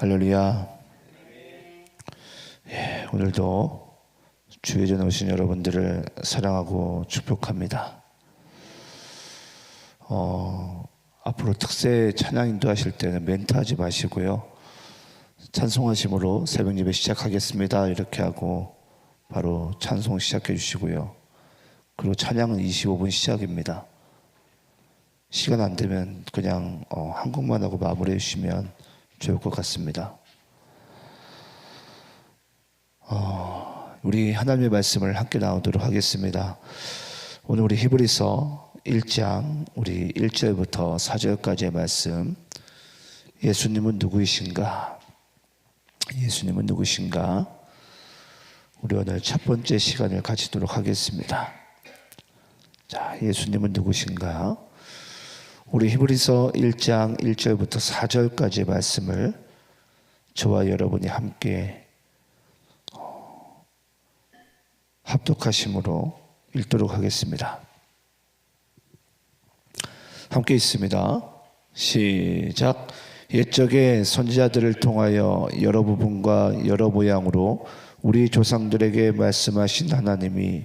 할렐루야. 예, 오늘도 주의 전에 오신 여러분들을 사랑하고 축복합니다. 어, 앞으로 특세 찬양 인도하실 때는 멘트 하지 마시고요. 찬송하심으로 새벽 예배 시작하겠습니다. 이렇게 하고 바로 찬송 시작해 주시고요. 그리고 찬양은 25분 시작입니다. 시간 안 되면 그냥 어, 한 곡만 하고 마무리해 주시면 좋을 것 같습니다. 어, 우리 하나님의 말씀을 함께 나오도록 하겠습니다. 오늘 우리 히브리서 1장 우리 1절부터 4절까지의 말씀 예수님은 누구이신가? 예수님은 누구신가? 우리 오늘 첫 번째 시간을 가지도록 하겠습니다. 자, 예수님은 누구신가? 우리 히브리서 1장 1절부터 4절까지의 말씀을 저와 여러분이 함께 어, 합독하심으로 읽도록 하겠습니다. 함께 있습니다. 시작. 옛적에 선지자들을 통하여 여러 부분과 여러 모양으로 우리 조상들에게 말씀하신 하나님이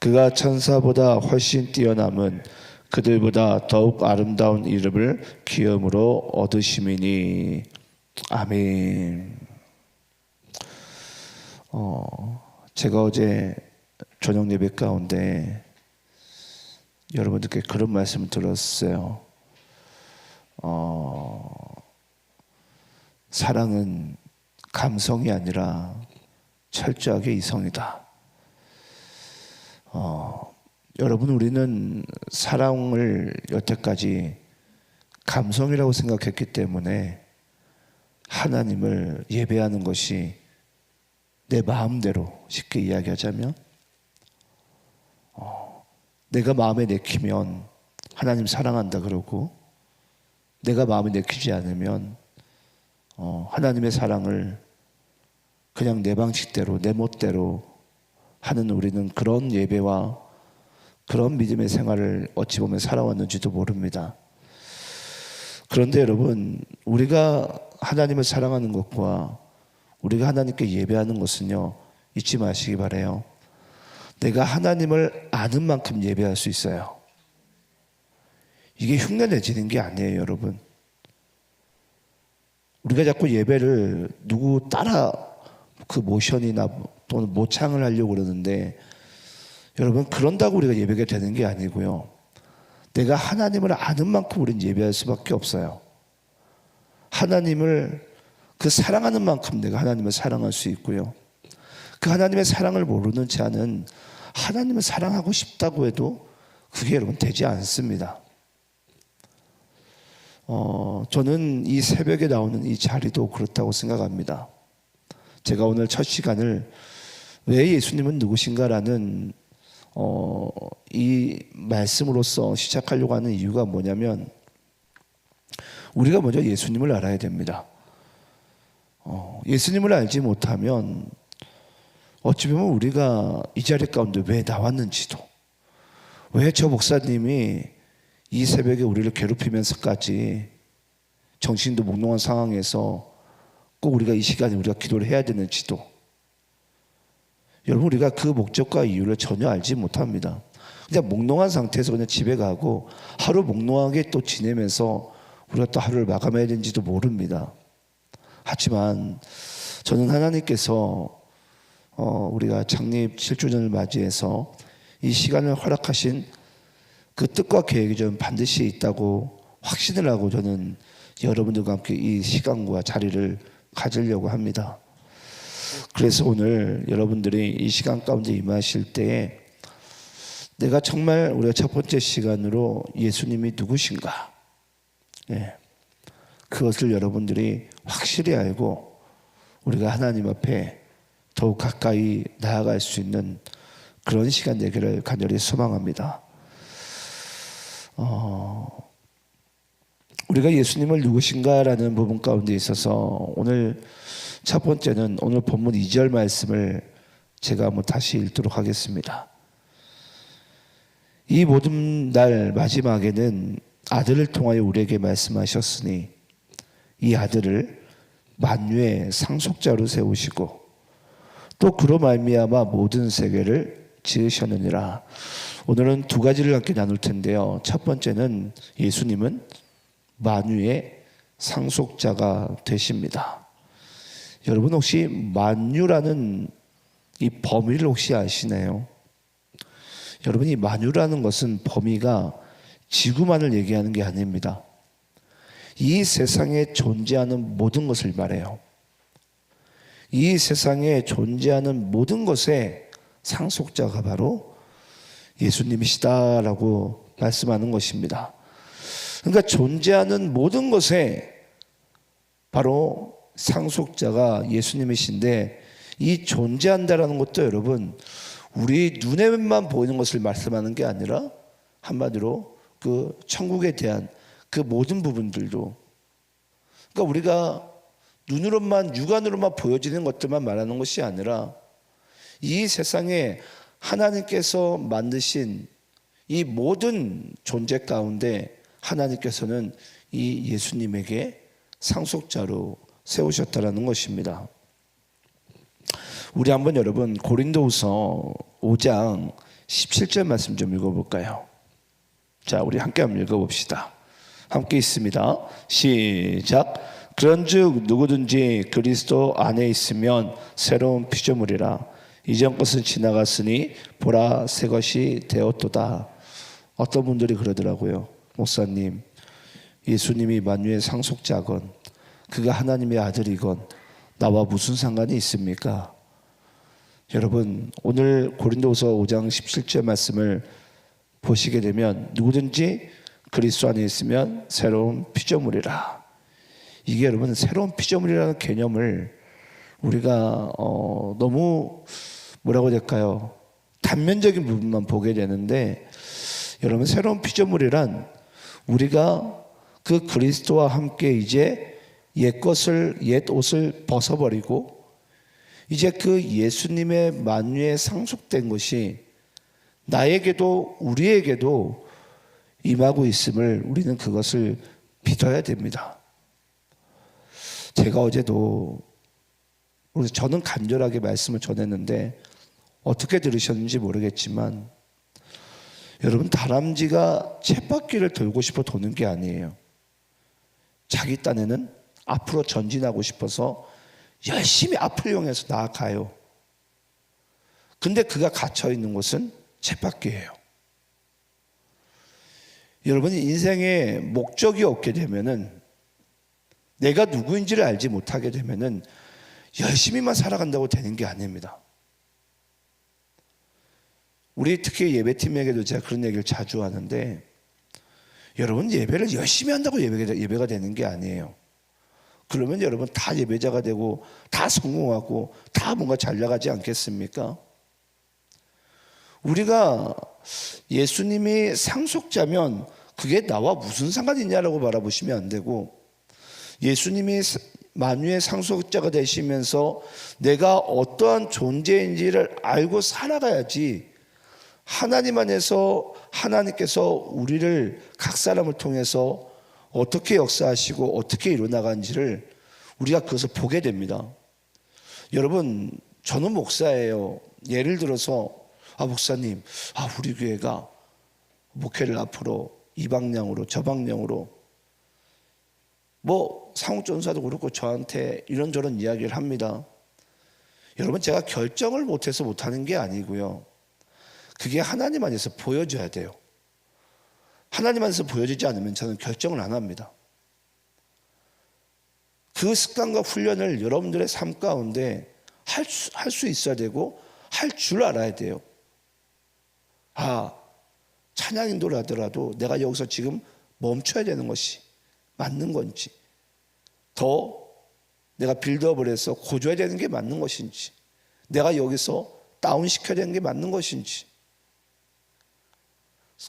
그가 천사보다 훨씬 뛰어남은 그들보다 더욱 아름다운 이름을 기염으로 얻으심이니 아멘. 어, 제가 어제 저녁 예배 가운데 여러분들께 그런 말씀 을 들었어요. 어, 사랑은 감성이 아니라 철저하게 이성이다. 어, 여러분 우리는 사랑을 여태까지 감성이라고 생각했기 때문에 하나님을 예배하는 것이 내 마음대로 쉽게 이야기하자면 어, 내가 마음에 내키면 하나님 사랑한다 그러고 내가 마음에 내키지 않으면 어, 하나님의 사랑을 그냥 내 방식대로 내 멋대로 하는 우리는 그런 예배와 그런 믿음의 생활을 어찌 보면 살아왔는지도 모릅니다. 그런데 여러분, 우리가 하나님을 사랑하는 것과 우리가 하나님께 예배하는 것은요, 잊지 마시기 바래요. 내가 하나님을 아는 만큼 예배할 수 있어요. 이게 흉내 내지는 게 아니에요, 여러분. 우리가 자꾸 예배를 누구 따라 그 모션이나 또는 모창을 하려고 그러는데 여러분 그런다고 우리가 예배가 되는 게 아니고요. 내가 하나님을 아는 만큼 우리는 예배할 수밖에 없어요. 하나님을 그 사랑하는 만큼 내가 하나님을 사랑할 수 있고요. 그 하나님의 사랑을 모르는 자는 하나님을 사랑하고 싶다고 해도 그게 여러분 되지 않습니다. 어, 저는 이 새벽에 나오는 이 자리도 그렇다고 생각합니다. 제가 오늘 첫 시간을 왜 예수님은 누구신가라는 어, 이 말씀으로서 시작하려고 하는 이유가 뭐냐면 우리가 먼저 예수님을 알아야 됩니다. 어, 예수님을 알지 못하면 어찌 보면 우리가 이 자리 가운데 왜 나왔는지도 왜 저 목사님이 이 새벽에 우리를 괴롭히면서까지 정신도 몽롱한 상황에서 꼭 우리가 이 시간에 우리가 기도를 해야 되는지도 여러분 우리가 그 목적과 이유를 전혀 알지 못합니다. 그냥 몽롱한 상태에서 그냥 집에 가고 하루 몽롱하게 또 지내면서 우리가 또 하루를 마감해야 되는지도 모릅니다. 하지만 저는 하나님께서 어, 우리가 창립 7주년을 맞이해서 이 시간을 허락하신 그 뜻과 계획이 좀 반드시 있다고 확신을 하고 저는 여러분들과 함께 이 시간과 자리를 가지려고 합니다. 그래서 오늘 여러분들이 이 시간 가운데 임하실 때에 내가 정말 우리가 첫 번째 시간으로 예수님이 누구신가? 예. 그것을 여러분들이 확실히 알고 우리가 하나님 앞에 더욱 가까이 나아갈 수 있는 그런 시간 되기를 간절히 소망합니다. 어, 우리가 예수님을 누구신가라는 부분 가운데 있어서 오늘 첫 번째는 오늘 본문 2절 말씀을 제가 한번 다시 읽도록 하겠습니다. 이 모든 날 마지막에는 아들을 통하여 우리에게 말씀하셨으니 이 아들을 만유의 상속자로 세우시고 또 그로 말미암아 모든 세계를 지으셨느니라. 오늘은 두 가지를 함께 나눌 텐데요. 첫 번째는 예수님은 만유의 상속자가 되십니다. 여러분 혹시 만유라는 이 범위를 혹시 아시나요? 여러분 이 만유라는 것은 범위가 지구만을 얘기하는 게 아닙니다. 이 세상에 존재하는 모든 것을 말해요. 이 세상에 존재하는 모든 것의 상속자가 바로 예수님이시다라고 말씀하는 것입니다. 그러니까 존재하는 모든 것에 바로 상속자가 예수님이신데 이 존재한다라는 것도 여러분 우리 눈에만 보이는 것을 말씀하는 게 아니라 한마디로 그 천국에 대한 그 모든 부분들도. 그러니까 우리가 눈으로만 육안으로만 보여지는 것들만 말하는 것이 아니라 이 세상에 하나님께서 만드신 이 모든 존재 가운데 하나님께서는 이 예수님에게 상속자로 세우셨다라는 것입니다. 우리 한번 여러분 고린도후서 5장 17절 말씀 좀 읽어볼까요? 자, 우리 함께 한번 읽어봅시다. 함께 있습니다. 시작. 그런즉 누구든지 그리스도 안에 있으면 새로운 피조물이라 이전 것은 지나갔으니 보라 새 것이 되었도다. 어떤 분들이 그러더라고요. 목사님, 예수님이 만유의 상속자건 그가 하나님의 아들이건 나와 무슨 상관이 있습니까? 여러분, 오늘 고린도서 5장 17절 말씀을 보시게 되면 누구든지 그리스도 안에 있으면 새로운 피조물이라. 이게 여러분 새로운 피조물이라는 개념을 우리가 어, 너무 뭐라고 될까요? 단면적인 부분만 보게 되는데 여러분 새로운 피조물이란 우리가 그 그리스도와 함께 이제 옛 것을 옛 옷을 벗어버리고 이제 그 예수님의 만유에 상속된 것이 나에게도 우리에게도 임하고 있음을 우리는 그것을 믿어야 됩니다. 제가 어제도 저는 간절하게 말씀을 전했는데 어떻게 들으셨는지 모르겠지만 여러분 다람쥐가 쳇바퀴를 돌고 싶어 도는 게 아니에요. 자기 딴에는 앞으로 전진하고 싶어서 열심히 앞을 이용해서 나아가요. 근데 그가 갇혀 있는 곳은 쳇바퀴예요. 여러분이 인생에 목적이 없게 되면은 내가 누구인지를 알지 못하게 되면은 열심히만 살아간다고 되는 게 아닙니다. 우리 특히 예배팀에게도 제가 그런 얘기를 자주 하는데 여러분 예배를 열심히 한다고 예배가, 예배가 되는 게 아니에요. 그러면 여러분 다 예배자가 되고 다 성공하고 다 뭔가 잘 나가지 않겠습니까? 우리가 예수님이 상속자면 그게 나와 무슨 상관이 있냐라고 바라보시면 안 되고 예수님이 만유의 상속자가 되시면서 내가 어떠한 존재인지를 알고 살아가야지 하나님 안에서 하나님께서 우리를 각 사람을 통해서 어떻게 역사하시고 어떻게 일어나간지를 우리가 그것을 보게 됩니다. 여러분, 저는 목사예요. 예를 들어서 아 목사님, 아 우리 교회가 목회를 앞으로 이 방향으로 저 방향으로 뭐 상욱전사도 그렇고 저한테 이런저런 이야기를 합니다. 여러분 제가 결정을 못해서 못하는 게 아니고요. 그게 하나님 안에서 보여져야 돼요. 하나님 안에서 보여지지 않으면 저는 결정을 안 합니다. 그 습관과 훈련을 여러분들의 삶 가운데 할 수, 할 수 있어야 되고 할 줄 알아야 돼요. 아, 찬양 인도를 하더라도 내가 여기서 지금 멈춰야 되는 것이 맞는 건지 더 내가 빌드업을 해서 고줘야 되는 게 맞는 것인지 내가 여기서 다운시켜야 되는 게 맞는 것인지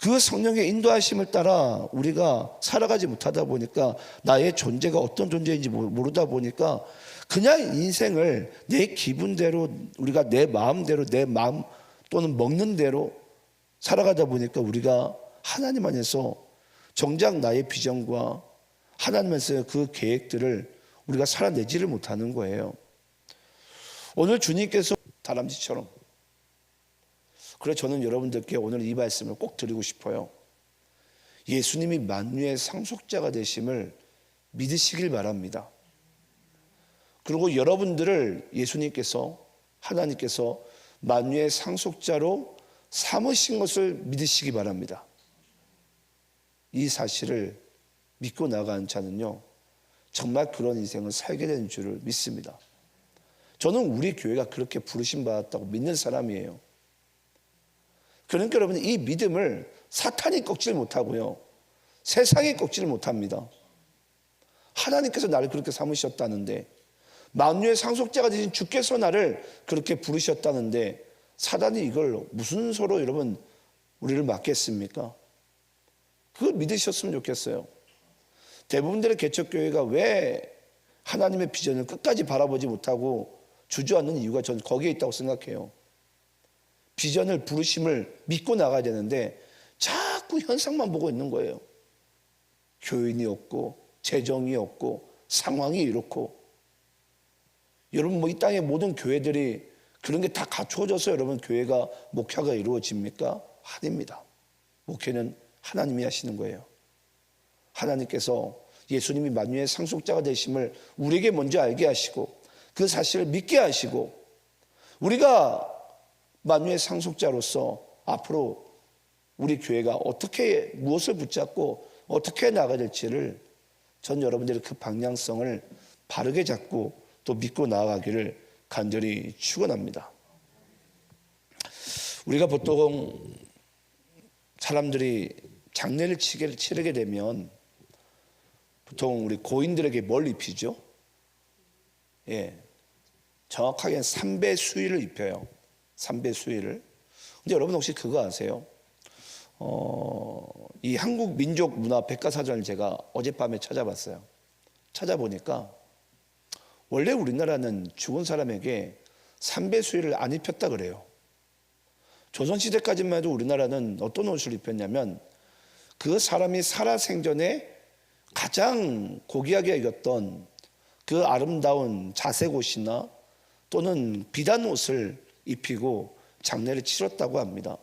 그 성령의 인도하심을 따라 우리가 살아가지 못하다 보니까 나의 존재가 어떤 존재인지 모르다 보니까 그냥 인생을 내 기분대로 우리가 내 마음대로 내 마음 또는 먹는 대로 살아가다 보니까 우리가 하나님 안에서 정작 나의 비전과 하나님에서 그 계획들을 우리가 살아내지를 못하는 거예요. 오늘 주님께서 다람쥐처럼 그래 저는 여러분들께 오늘 이 말씀을 꼭 드리고 싶어요. 예수님이 만유의 상속자가 되심을 믿으시길 바랍니다. 그리고 여러분들을 예수님께서 하나님께서 만유의 상속자로 삼으신 것을 믿으시기 바랍니다. 이 사실을 믿고 나간 자는요, 정말 그런 인생을 살게 되는 줄을 믿습니다. 저는 우리 교회가 그렇게 부르심 받았다고 믿는 사람이에요. 그러니까 여러분 이 믿음을 사탄이 꺾질 못하고요. 세상이 꺾지를 못합니다. 하나님께서 나를 그렇게 삼으셨다는데 만유의 상속자가 되신 주께서 나를 그렇게 부르셨다는데 사단이 이걸 무슨 소로 여러분 우리를 맡겠습니까? 그걸 믿으셨으면 좋겠어요. 대부분들의 개척교회가 왜 하나님의 비전을 끝까지 바라보지 못하고 주저앉는 이유가 저는 거기에 있다고 생각해요. 비전을 부르심을 믿고 나가야 되는데 자꾸 현상만 보고 있는 거예요. 교인이 없고 재정이 없고 상황이 이렇고 여러분 뭐 이 땅의 모든 교회들이 그런 게 다 갖추어져서 여러분 교회가 목회가 이루어집니까? 아닙니다. 목회는 하나님이 하시는 거예요. 하나님께서 예수님이 만유의 상속자가 되심을 우리에게 먼저 알게 하시고 그 사실을 믿게 하시고 우리가 만유의 상속자로서 앞으로 우리 교회가 어떻게 무엇을 붙잡고 어떻게 나가야 될지를 전 여러분들의 그 방향성을 바르게 잡고 또 믿고 나아가기를 간절히 축원합니다. 우리가 보통 사람들이 장례를 치르게 되면 보통 우리 고인들에게 뭘 입히죠? 예. 정확하게는 삼배 수의를 입혀요. 삼배 수의를. 근데 여러분 혹시 그거 아세요? 어, 이 한국 민족 문화 백과사전을 제가 어젯밤에 찾아봤어요. 찾아보니까 원래 우리나라는 죽은 사람에게 삼배 수의를 안 입혔다 그래요. 조선시대까지만 해도 우리나라는 어떤 옷을 입혔냐면 그 사람이 살아생전에 가장 고귀하게 여겼던 그 아름다운 자색 옷이나 또는 비단 옷을 입히고 장례를 치렀다고 합니다.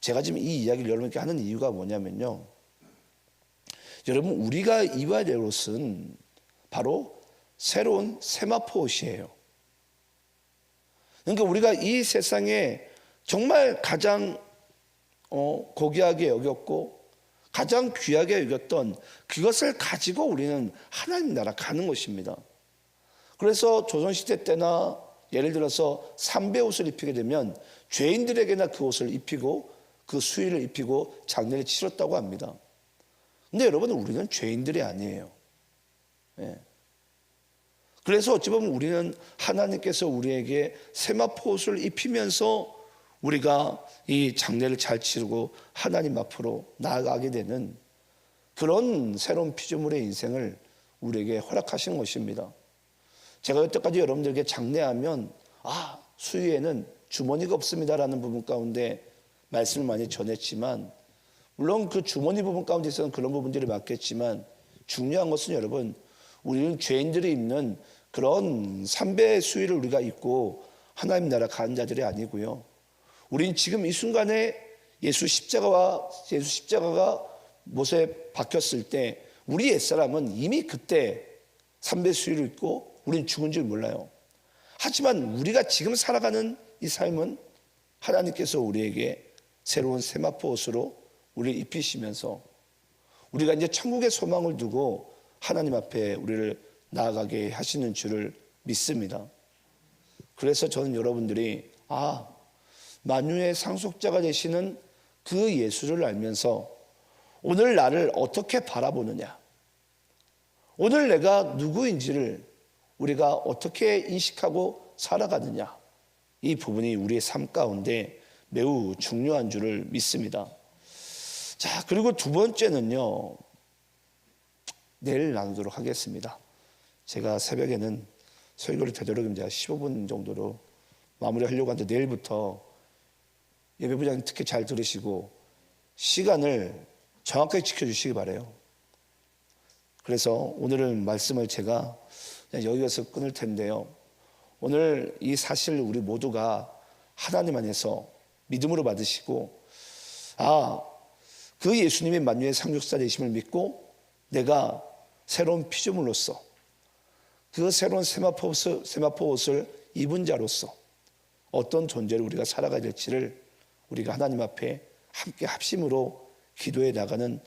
제가 지금 이 이야기를 여러분께 하는 이유가 뭐냐면요. 여러분 우리가 옷은 바로 새로운 세마포 옷이에요. 그러니까 우리가 이 세상에 정말 가장 어, 고귀하게 여겼고 가장 귀하게 여겼던 그것을 가지고 우리는 하나님 나라 가는 것입니다. 그래서 조선시대 때나 예를 들어서 삼배 옷을 입히게 되면 죄인들에게나 그 옷을 입히고 그 수의를 입히고 장례를 치렀다고 합니다. 근데 여러분 우리는 죄인들이 아니에요. 예. 그래서 어찌 보면 우리는 하나님께서 우리에게 세마포 옷을 입히면서 우리가 이 장례를 잘 치르고 하나님 앞으로 나아가게 되는 그런 새로운 피조물의 인생을 우리에게 허락하신 것입니다. 제가 여태까지 여러분들에게 장례하면 아 수위에는 주머니가 없습니다라는 부분 가운데 말씀을 많이 전했지만 물론 그 주머니 부분 가운데서는 그런 부분들이 맞겠지만 중요한 것은 여러분 우리는 죄인들이 입는 그런 삼배 수위를 우리가 입고 하나님 나라 가는 자들이 아니고요. 우리는 지금 이 순간에 예수 십자가와 예수 십자가가 못에 박혔을 때 우리 옛사람은 이미 그때 삼배 수위를 입고 우리는 죽은 줄 몰라요. 하지만 우리가 지금 살아가는 이 삶은 하나님께서 우리에게 새로운 세마포 옷으로 우리를 입히시면서 우리가 이제 천국의 소망을 두고 하나님 앞에 우리를 나아가게 하시는 줄을 믿습니다. 그래서 저는 여러분들이 아 만유의 상속자가 되시는 그 예수를 알면서 오늘 나를 어떻게 바라보느냐 오늘 내가 누구인지를 우리가 어떻게 인식하고 살아가느냐 이 부분이 우리의 삶 가운데 매우 중요한 줄을 믿습니다. 자 그리고 두 번째는요 내일 나누도록 하겠습니다. 제가 새벽에는 설교를 되도록이면 제가 15분 정도로 마무리하려고 하는데 내일부터 예배부장 특히 잘 들으시고 시간을 정확하게 지켜주시기 바래요. 그래서 오늘은 말씀을 제가 여기서 끊을 텐데요. 오늘 이 사실 우리 모두가 하나님 안에서 믿음으로 받으시고 아, 그 예수님이 만유의 상륙사 되심을 믿고 내가 새로운 피조물로서 그 새로운 세마포 세마포 옷을 입은 자로서 어떤 존재로 우리가 살아가야 될지를 우리가 하나님 앞에 함께 합심으로 기도해 나가는